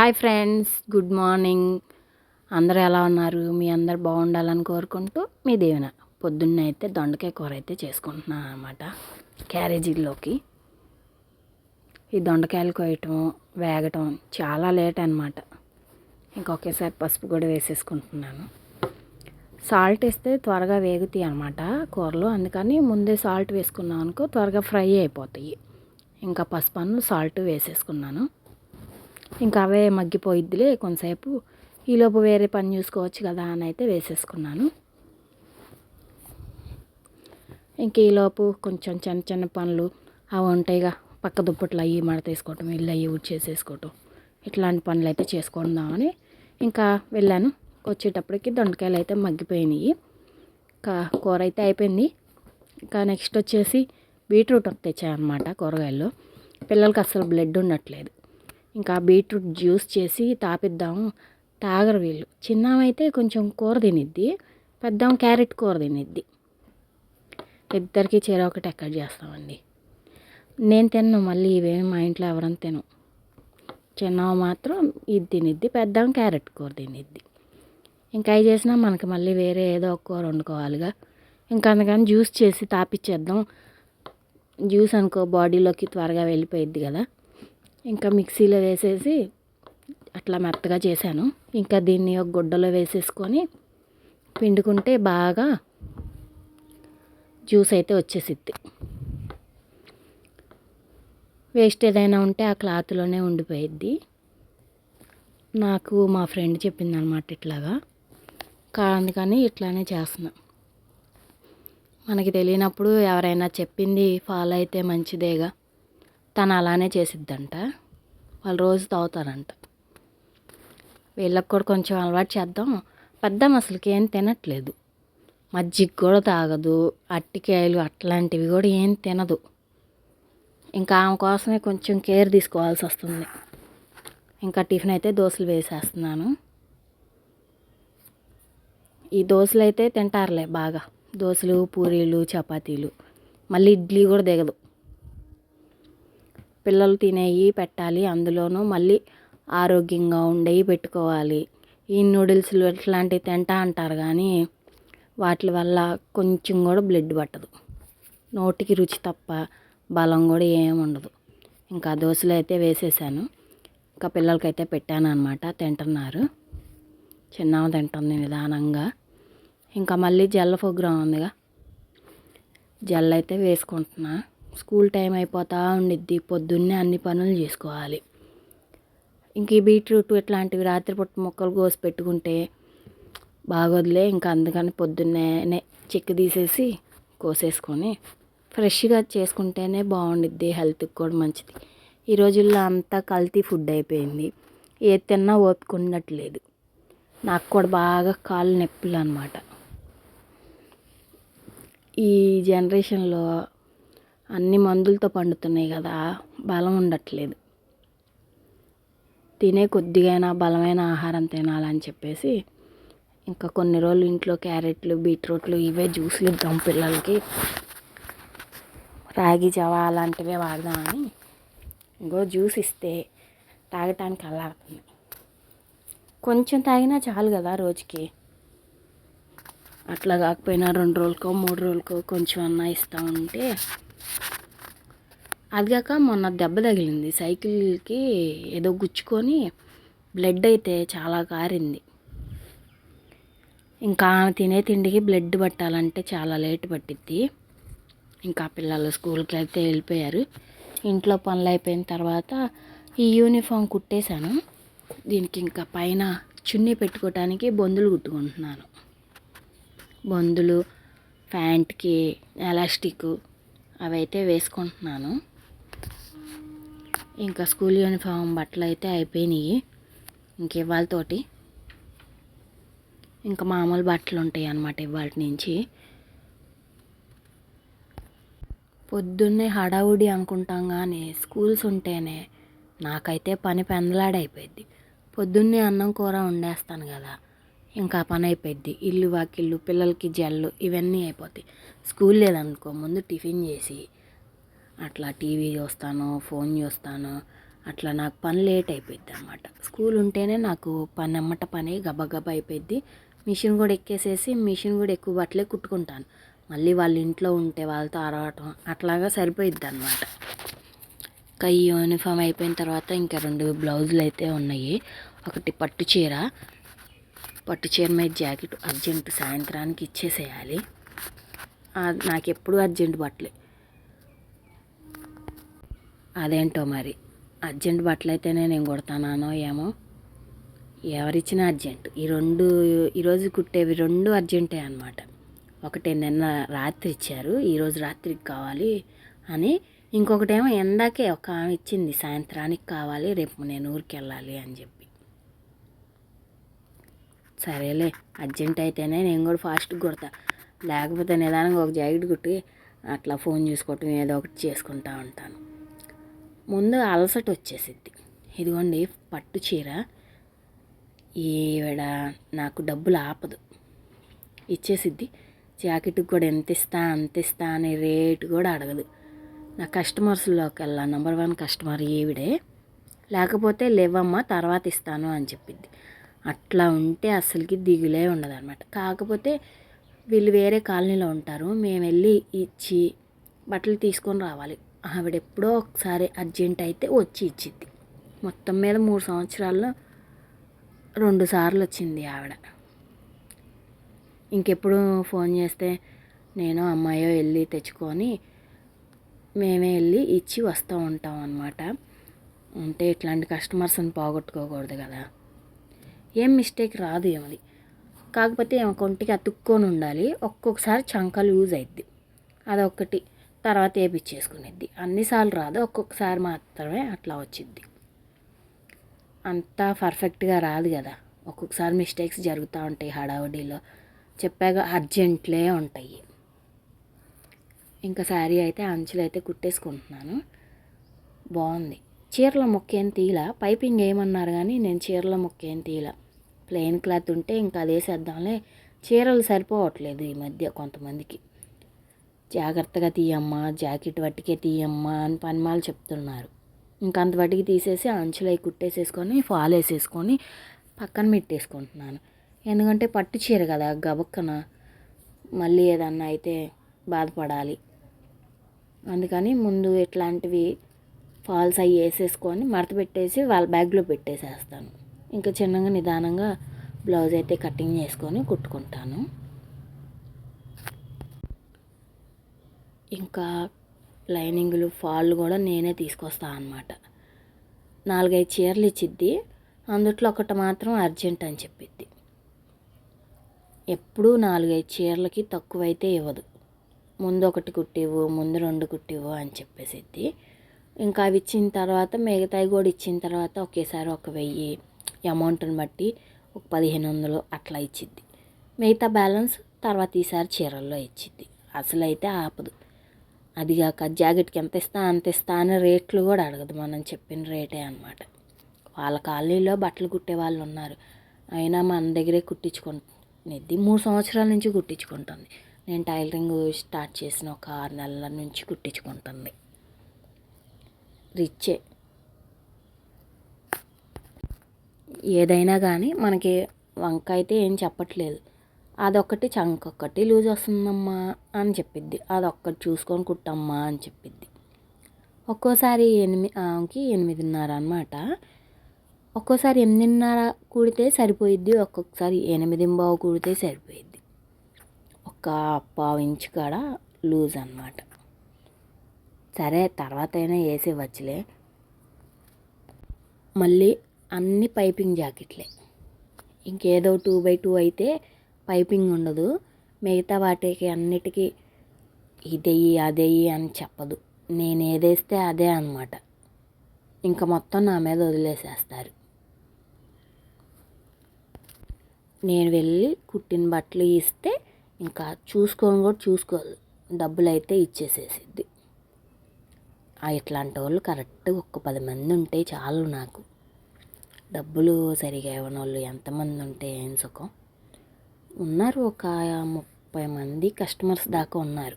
Hi friends good morning. అందరూ ఎలా ఉన్నారు? మీ అందరు బాగుండాలని కోరుకుంటూ మీ దేవన పొద్దున్నే అయితే దొండకాయ కూర అయితే చేసుకుంటున్నాను అనమాట క్యారేజీల్లోకి. ఈ దొండకాయలు కోయటం వేగటం చాలా లేట్ అనమాట ఇంకొకేసారి పసుపు కూడా వేసేసుకుంటున్నాను. సాల్ట్ వేస్తే త్వరగా వేగుతాయి అనమాట కూరలు. అందుకని ముందే సాల్ట్ వేసుకున్నాం అనుకో త్వరగా ఫ్రై అయిపోతాయి. ఇంకా పసుపు సాల్ట్ వేసేసుకున్నాను. ఇంకా అవే మగ్గిపోయిద్దిలే కొంతసేపు. ఈలోపు వేరే పని చూసుకోవచ్చు కదా అని అయితే వేసేసుకున్నాను. ఇంక ఈలోపు కొంచెం చిన్న చిన్న పనులు అవి ఉంటాయిగా. పక్క దుప్పట్లు అవి మడత వేసుకోవటం ఇల్లు అవి చేసేసుకోవటం ఇట్లాంటి పనులు అయితే చేసుకుందామని ఇంకా వెళ్ళాను. వచ్చేటప్పటికి దొండకాయలు అయితే మగ్గిపోయినాయి. ఇంకా కూర అయితే అయిపోయింది. ఇంకా నెక్స్ట్ వచ్చేసి బీట్రూట్ తెచ్చాయన్నమాట కూరగాయల్లో. పిల్లలకి అసలు బ్లడ్ ఉండట్లేదు. ఇంకా బీట్రూట్ జ్యూస్ చేసి తాపిద్దాము తాగరు వీళ్ళు. చిన్నమైతే కొంచెం కూర తినిద్ది. పెద్దాం క్యారెట్ కూర తినిద్ది. ఇద్దరికి చీర ఒకటి ఎక్కడ చేస్తామండి? నేను తిన్ను మళ్ళీ ఇవేమి మా ఇంట్లో ఎవరని తిను చిన్నవ మాత్రం ఇది తినిద్ది పెద్దాం క్యారెట్ కూర తినిద్ది. ఇంకా అవి చేసినా మనకి మళ్ళీ వేరే ఏదో ఒక కూర వండుకోవాలిగా. ఇంకా అందుకని జ్యూస్ చేసి తాపిచ్చేద్దాం. జ్యూస్ అనుకో బాడీలోకి త్వరగా వెళ్ళిపోయిద్ది కదా. ఇంకా మిక్సీలో వేసేసి అట్లా మెత్తగా చేశాను. ఇంకా దీన్ని ఒక గుడ్డలో వేసేసుకొని పిండుకుంటే బాగా జ్యూస్ అయితే వచ్చేసిద్ది. వేస్ట్ ఏదైనా ఉంటే ఆ క్లాత్లోనే ఉండిపోయిద్ది. నాకు మా ఫ్రెండ్ చెప్పింది అనమాట ఇట్లాగా అందుకని ఇట్లానే చేస్తున్నా. మనకి తెలియనప్పుడు ఎవరైనా చెప్పింది ఫాలో అయితే మంచిదేగా. తను అలానే చేసిద్దంట. వాళ్ళు రోజు తాగుతారంట. వీళ్ళకి కూడా కొంచెం అలవాటు చేద్దాం. పెద్దాం అసలుకి ఏం తినట్లేదు. మజ్జిగ కూడా తాగదు. అట్టికాయలు అట్లాంటివి కూడా ఏం తినదు. ఇంకా ఆమె కోసమే కొంచెం కేర్ తీసుకోవాల్సి వస్తుంది. ఇంకా టిఫిన్ అయితే దోశలు వేసేస్తున్నాను. ఈ దోశలు అయితే తింటారులే బాగా. దోశలు పూరీలు చపాతీలు. మళ్ళీ ఇడ్లీ కూడా దిగదు. పిల్లలు తినేవి పెట్టాలి. అందులోనూ మళ్ళీ ఆరోగ్యంగా ఉండేవి పెట్టుకోవాలి. ఈ నూడిల్స్లు ఇట్లాంటివి తింటా అంటారు కానీ వాటి వల్ల కొంచెం కూడా బ్లడ్ పట్టదు. నోటికి రుచి తప్ప బలం కూడా ఏమి ఉండదు. ఇంకా దోశలు అయితే వేసేసాను. ఇంకా పిల్లలకైతే పెట్టాను అనమాట తింటున్నారు. చిన్నవ తింటుంది నిదానంగా. ఇంకా మళ్ళీ జల్ల ప్రోగ్రాం ఉందిగా. జల్ అయితే వేసుకుంటున్నా. స్కూల్ టైం అయిపోతూ ఉండిద్ది పొద్దున్నే అన్ని పనులు చేసుకోవాలి. ఇంక ఈ బీట్రూట్ ఇట్లాంటివి రాత్రిపూట మొక్కలు కోసి పెట్టుకుంటే బాగోదులే ఇంకా అందుకని పొద్దున్నే చెక్కు తీసేసి కోసేసుకొని ఫ్రెష్గా చేసుకుంటేనే బాగుండిద్ది హెల్త్కి కూడా మంచిది. ఈ రోజుల్లో అంతా కల్తీ ఫుడ్ అయిపోయింది ఏది తిన్నా ఓపిక ఉండట్లేదు నాకు కూడా బాగా కాళ్ళు నొప్పులు అనమాట ఈ జనరేషన్లో అన్ని మందులతో పండుతున్నాయి కదా బలం ఉండట్లేదు. తినే కొద్దిగైనా బలమైన ఆహారం తినాలని చెప్పేసి ఇంకా కొన్ని రోజులు ఇంట్లో క్యారెట్లు బీట్రూట్లు ఇవే జ్యూస్లు ఇద్దాం పిల్లలకి. రాగి జవ అలాంటివే వాడదామని ఇంకో జ్యూస్ ఇస్తే తాగటానికి అల్లాడుతుంది కొంచెం తాగినా చాలు కదా రోజుకి. అట్లా కాకపోయినా రెండు రోజులకో మూడు రోజులకో కొంచెం అన్నా ఇస్తూ ఉంటే అదిగాక మొన్న దెబ్బ తగిలింది. సైకిల్కి ఏదో గుచ్చుకొని బ్లడ్ అయితే చాలా కారింది. ఇంకా తినే తిండికి బ్లడ్ పట్టాలంటే చాలా లేట్ పట్టిద్ది. ఇంకా పిల్లలు స్కూల్కి అయితే వెళ్ళిపోయారు. ఇంట్లో పనులు అయిపోయిన తర్వాత ఈ యూనిఫామ్ కుట్టేశాను. దీనికి ఇంకా పైన చున్నీ పెట్టుకోవటానికి బొందులు కుట్టుకుంటున్నాను బొందులు ప్యాంట్కి ఎలాస్టిక్ అవి అయితే వేసుకుంటున్నాను. ఇంకా స్కూల్ యూనిఫామ్ బట్టలు అయితే అయిపోయినాయి. ఇంక ఇవాళతోటి ఇంకా మామూలు బట్టలు ఉంటాయి అన్నమాట ఇవాళ నుంచి. పొద్దున్నే హడావుడి అనుకుంటాం కానీ స్కూల్స్ ఉంటేనే నాకైతే పని పెందలాడైపోయింది పొద్దున్నే అన్నం కూర వండేస్తాను కదా. ఇంకా పని అయిపోద్ది ఇల్లు వాకిళ్ళు పిల్లలకి జల్లు ఇవన్నీ అయిపోతాయి. స్కూల్ లేదనుకో ముందు టిఫిన్ చేసి అట్లా టీవీ చూస్తాను ఫోన్ చూస్తాను అట్లా నాకు పని లేట్ అయిపోయింది అనమాట స్కూల్ ఉంటేనే నాకు పని అమ్మట పని గబగబ అయిపోయింది మిషన్ కూడా ఎక్కేసేసి మిషన్ కూడా ఎక్కువ బట్టలే కుట్టుకుంటాను. మళ్ళీ వాళ్ళ ఇంట్లో ఉంటే వాళ్ళతో అరవటం అట్లాగా సరిపోయిద్ది అనమాట ఇంకా ఈ యూనిఫామ్ అయిపోయిన తర్వాత ఇంకా రెండు బ్లౌజులు అయితే ఉన్నాయి. ఒకటి పట్టు చీర పట్టు చీర మీద జాకెట్ అర్జెంట్ సాయంత్రానికి ఇచ్చేసేయాలి. నాకు ఎప్పుడు అర్జెంట్ బట్టలే. అదేంటో మరి? అర్జెంట్ బట్టలు అయితేనే నేను కొడతానో ఏమో? ఎవరిచ్చినా అర్జెంట్. ఈ రెండు ఈరోజు కుట్టేవి రెండు అర్జెంటే అనమాట ఒకటి నిన్న రాత్రి ఇచ్చారు ఈరోజు రాత్రికి కావాలి అని. ఇంకొకటేమో ఎందాకే ఒక ఆమె ఇచ్చింది సాయంత్రానికి కావాలి రేపు నేను ఊరికి వెళ్ళాలి అని చెప్పి. సరేలే అర్జెంట్ అయితేనే నేను కూడా ఫాస్ట్గా కుడతా. లేకపోతే నిదానంగా ఒక జాకెట్ కుట్టి అట్లా ఫోన్ చూసుకోవటం ఏదో ఒకటి చేసుకుంటా ఉంటాను. ముందు అలసట వచ్చేసిద్ది. ఇదిగోండి పట్టు చీర. ఈవిడ నాకు డబ్బులు ఆపదు. ఇచ్చేసిద్ది. జాకెట్కి కూడా ఎంత ఇస్తా అంత ఇస్తా అనే రేటు కూడా అడగదు. నా కస్టమర్స్లోకి వెళ్ళా. నెంబర్ వన్ కస్టమర్ ఈవిడే. లేకపోతే లేవమ్మా తర్వాత ఇస్తాను అని చెప్పిద్ది. అట్లా ఉంటే అసలుకి దిగులే ఉండదు అనమాట కాకపోతే వీళ్ళు వేరే కాలనీలో ఉంటారు. మేము వెళ్ళి ఇచ్చి బట్టలు తీసుకొని రావాలి. ఆవిడ ఎప్పుడో ఒకసారి అర్జెంట్ అయితే వచ్చి ఇచ్చిద్ది. మొత్తం మీద మూడు సంవత్సరాల్లో రెండు సార్లు వచ్చింది ఆవిడ. ఇంకెప్పుడు ఫోన్ చేస్తే నేను అమ్మాయో వెళ్ళి తెచ్చుకొని మేమే వెళ్ళి ఇచ్చి వస్తూ ఉంటాం అన్నమాట. అంటే ఇట్లాంటి కస్టమర్స్ని పోగొట్టుకోకూడదు కదా. ఏం మిస్టేక్ రాదు ఏమది కాకపోతే ఏమో కొంటికి అతుక్కొని ఉండాలి. ఒక్కొక్కసారి చంక లూజ్ అయిద్ది. అదొకటి తర్వాత వేపించేసుకునేది అన్నిసార్లు రాదు. ఒక్కొక్కసారి మాత్రమే అట్లా వచ్చిద్ది. అంతా పర్ఫెక్ట్గా రాదు కదా. ఒక్కొక్కసారి మిస్టేక్స్ జరుగుతూ ఉంటాయి హడావుడిలో. చెప్పాక అర్జెంట్లే ఉంటాయి. ఇంకా శారీ అయితే అంచులు అయితే కుట్టేసుకుంటున్నాను. బాగుంది. చీరల ముక్క ఏం పైపింగ్ ఏమన్నారు కానీ నేను చీరల ముక్క ఏం తీలా? ప్లెయిన్ క్లాత్ ఉంటే ఇంకా అదేసేద్దాంలే చీరలు సరిపోవట్లేదు ఈ మధ్య కొంతమందికి. జాగ్రత్తగా తీయమ్మా జాకెట్ వట్టికే తీయమ్మా అని పనిమాలు చెప్తున్నారు. ఇంకంత అంత వట్టికి తీసేసి అంచులై కుట్టేసేసుకొని ఫాల్ వేసేసుకొని పక్కన పెట్టేసుకుంటున్నాను. ఎందుకంటే పట్టు చీర కదా గబక్కన మళ్ళీ ఏదన్నా అయితే బాధపడాలి. అందుకని ముందు ఇట్లాంటివి ఫాల్స్ అవి వేసేసుకొని మడత పెట్టేసి వాళ్ళ బ్యాగ్లో పెట్టేసేస్తాను. ఇంకా చిన్నగా నిదానంగా బ్లౌజ్ అయితే కటింగ్ చేసుకొని కుట్టుకుంటాను. ఇంకా లైనింగ్లు ఫాల్ కూడా నేనే తీసుకొస్తాను అనమాట నాలుగైదు చీరలు ఇచ్చిద్ది. అందుట్లో ఒకటి మాత్రం అర్జెంట్ అని చెప్పిద్ది. ఎప్పుడూ నాలుగైదు చీరలకి తక్కువైతే ఇవ్వదు. ముందు ఒకటి కుట్టివ్వు ముందు రెండు కుట్టివ్వు అని చెప్పేసిద్ది. ఇంకా అవి ఇచ్చిన తర్వాత మిగతాయి కూడా ఇచ్చిన తర్వాత ఒకేసారి ఒక వెయ్యి అమౌంట్ని బట్టి ఒక పదిహేను వందలు అట్లా ఇచ్చిద్ది. మిగతా బ్యాలెన్స్ తర్వాత ఈసారి చీరల్లో ఇచ్చిద్ది. అసలు అయితే ఆపదు అదిగాక జాకెట్కి ఎంత ఇస్తా అంత ఇస్తా అనే రేట్లు కూడా అడగదు. మనం చెప్పిన రేటే అనమాట వాళ్ళ కాలనీలో బట్టలు కుట్టే వాళ్ళు ఉన్నారు. అయినా మన దగ్గరే కుట్టించుకుంటున్నది. మూడు సంవత్సరాల నుంచి కుట్టించుకుంటుంది. నేను టైలరింగ్ స్టార్ట్ చేసిన ఒక ఆరు నెలల నుంచి కుట్టించుకుంటుంది. రిచ్చే ఏదైనా కానీ మనకి వంక అయితే ఏం చెప్పట్లేదు. అదొక్కటి చంక ఒక్కటి లూజ్ వస్తుందమ్మా అని చెప్పిద్ది. అదొక్కటి చూసుకొని కుట్టమ్మా అని చెప్పిద్ది. ఒక్కోసారి ఎనిమిది ఆమెకి ఎనిమిదిన్నర అనమాట ఒక్కోసారి ఎనిమిదిన్నర కూడితే సరిపోయిద్ది ఒక్కొక్కసారి ఎనిమిది బావు కూడితే సరిపోయిద్ది. ఒక పావు ఇంచు కాడ లూజ్ అనమాట సరే తర్వాత అయినా వేసి వచ్చలే మళ్ళీ అన్ని పైపింగ్ జాకెట్లే. ఇంకేదో టూ బై టూ అయితే పైపింగ్ ఉండదు. మిగతా వాటికి అన్నిటికీ ఇదేయి అదేయి అని చెప్పదు. నేను ఏదేస్తే అదే అనమాట ఇంకా మొత్తం నా మీద వదిలేసేస్తారు. నేను వెళ్ళి కుట్టిన బట్టలు ఇస్తే ఇంకా చూసుకొని కూడా చూసుకోదు. డబ్బులు అయితే ఇచ్చేసేసిద్ది. ఆ ఇట్లాంటి వాళ్ళు కరెక్ట్గా ఒక పది మంది ఉంటే చాలు నాకు. డబ్బులు సరిగా ఇవ్వని వాళ్ళు ఎంతమంది ఉంటే ఏం సుఖం? ఉన్నారు ఒక ముప్పై మంది కస్టమర్స్ దాకా ఉన్నారు.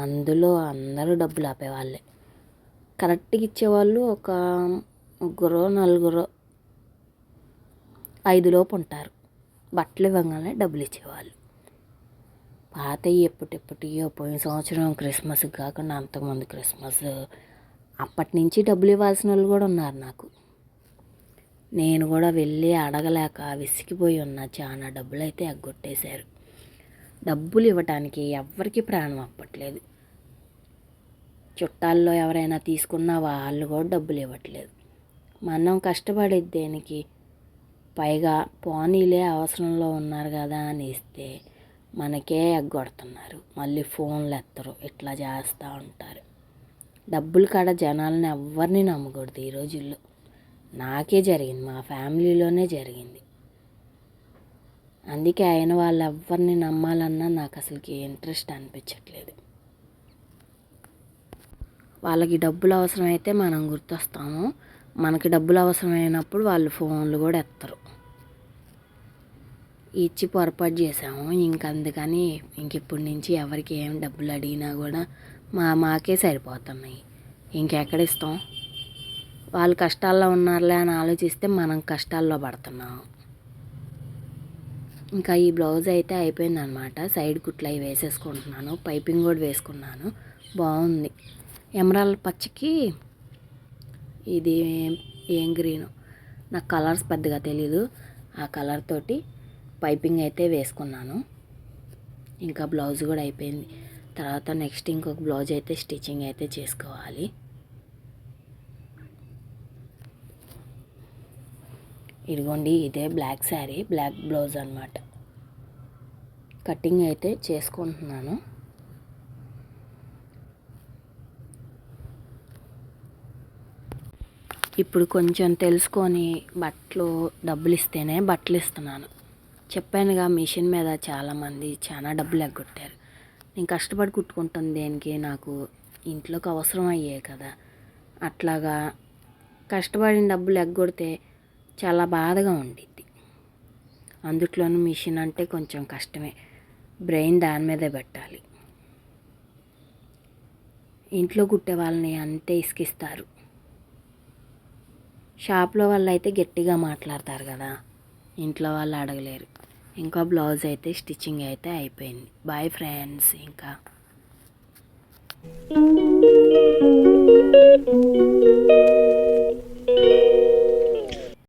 అందులో అందరూ డబ్బులు ఆపేవాళ్ళే. కరెక్ట్గా ఇచ్చేవాళ్ళు ఒక ముగ్గురో నలుగురో ఐదు లోపు ఉంటారు. బట్టలు ఇవ్వగానే డబ్బులు ఇచ్చేవాళ్ళు. పాత ఎప్పటిప్పటియో పోయిన సంవత్సరం క్రిస్మస్ కాకుండా అంతకుముందు క్రిస్మస్ అప్పటి నుంచి డబ్బులు ఇవ్వాల్సిన వాళ్ళు కూడా ఉన్నారు నాకు. నేను కూడా వెళ్ళి అడగలేక విసిగిపోయి ఉన్నా చాలా డబ్బులు అయితే ఎగ్గొట్టేశారు. డబ్బులు ఇవ్వటానికి ఎవ్వరికి ప్రాణం అప్పట్లేదు. చుట్టాల్లో ఎవరైనా తీసుకున్నా వాళ్ళు కూడా డబ్బులు ఇవ్వట్లేదు. మనం కష్టపడేది దేనికి? పైగా పోనీలే అవసరంలో ఉన్నారు కదా అని ఇస్తే మనకే ఎగ్గొడుతున్నారు. మళ్ళీ ఫోన్లు ఎత్తరు. ఇట్లా చేస్తూ ఉంటారు. డబ్బులు కాడ జనాలను ఎవరిని నమ్మకూడదు ఈ రోజుల్లో. నాకే జరిగింది మా ఫ్యామిలీలోనే జరిగింది. అందుకే ఆయన వాళ్ళు ఎవరిని నమ్మాలన్నా నాకు అసలుకి ఇంట్రెస్ట్ అనిపించట్లేదు. వాళ్ళకి డబ్బులు అవసరమైతే మనం గుర్తొస్తాము. మనకి డబ్బులు అవసరమైనప్పుడు వాళ్ళు ఫోన్లు కూడా ఎత్తరు. ఇచ్చి పొరపాటు చేసాము ఇంక అందుకని ఇంక ఇప్పటి నుంచి ఎవరికి ఏం డబ్బులు అడిగినా కూడా మా మాకే సరిపోతున్నాయి. ఇంకెక్కడ ఇస్తాం? వాళ్ళు కష్టాల్లో ఉన్నారులే అని ఆలోచిస్తే మనం కష్టాల్లో పడుతున్నాం. ఇంకా ఈ బ్లౌజ్ అయితే అయిపోయింది అనమాట సైడ్ కుట్లు అవి వేసేసుకుంటున్నాను. పైపింగ్ కూడా వేసుకున్నాను. బాగుంది. ఎమరాల్ పచ్చకి ఇది ఏం గ్రీను? నాకు కలర్స్ పెద్దగా తెలీదు. ఆ కలర్ తోటి పైపింగ్ అయితే వేసుకున్నాను. ఇంకా బ్లౌజ్ కూడా అయిపోయింది. తర్వాత నెక్స్ట్ ఇంకొక బ్లౌజ్ అయితే స్టిచ్చింగ్ అయితే చేసుకోవాలి. ఇదిగోండి ఇదే బ్లాక్ శారీ బ్లాక్ బ్లౌజ్ అనమాట కటింగ్ అయితే చేసుకుంటున్నాను. ఇప్పుడు కొంచెం తెలుసుకొని బట్టలు డబ్బులు ఇస్తేనే బట్టలు ఇస్తున్నాను చెప్పానుగా మిషన్ మీద చాలామంది చాలా డబ్బులు ఎగ్గొట్టారు. నేను కష్టపడి కుట్టుకుంటాను దేనికి? నాకు ఇంట్లోకి అవసరం అయ్యే కదా. అట్లాగా కష్టపడిన డబ్బులు ఎగ్గొడితే చాలా బాధగా ఉండిద్ది. అందుట్లోనూ మిషన్ అంటే కొంచెం కష్టమే. బ్రెయిన్ దాని మీదే పెట్టాలి. ఇంట్లో కుట్టే వాళ్ళని అంతే ఇసుకిస్తారు. షాప్లో వాళ్ళు అయితే గట్టిగా మాట్లాడతారు కదా. ఇంట్లో వాళ్ళు అడగలేరు. ఇంకా బ్లౌజ్ అయితే స్టిచ్చింగ్ అయితే అయిపోయింది. బాయ్ ఫ్రెండ్స్ ఇంకా.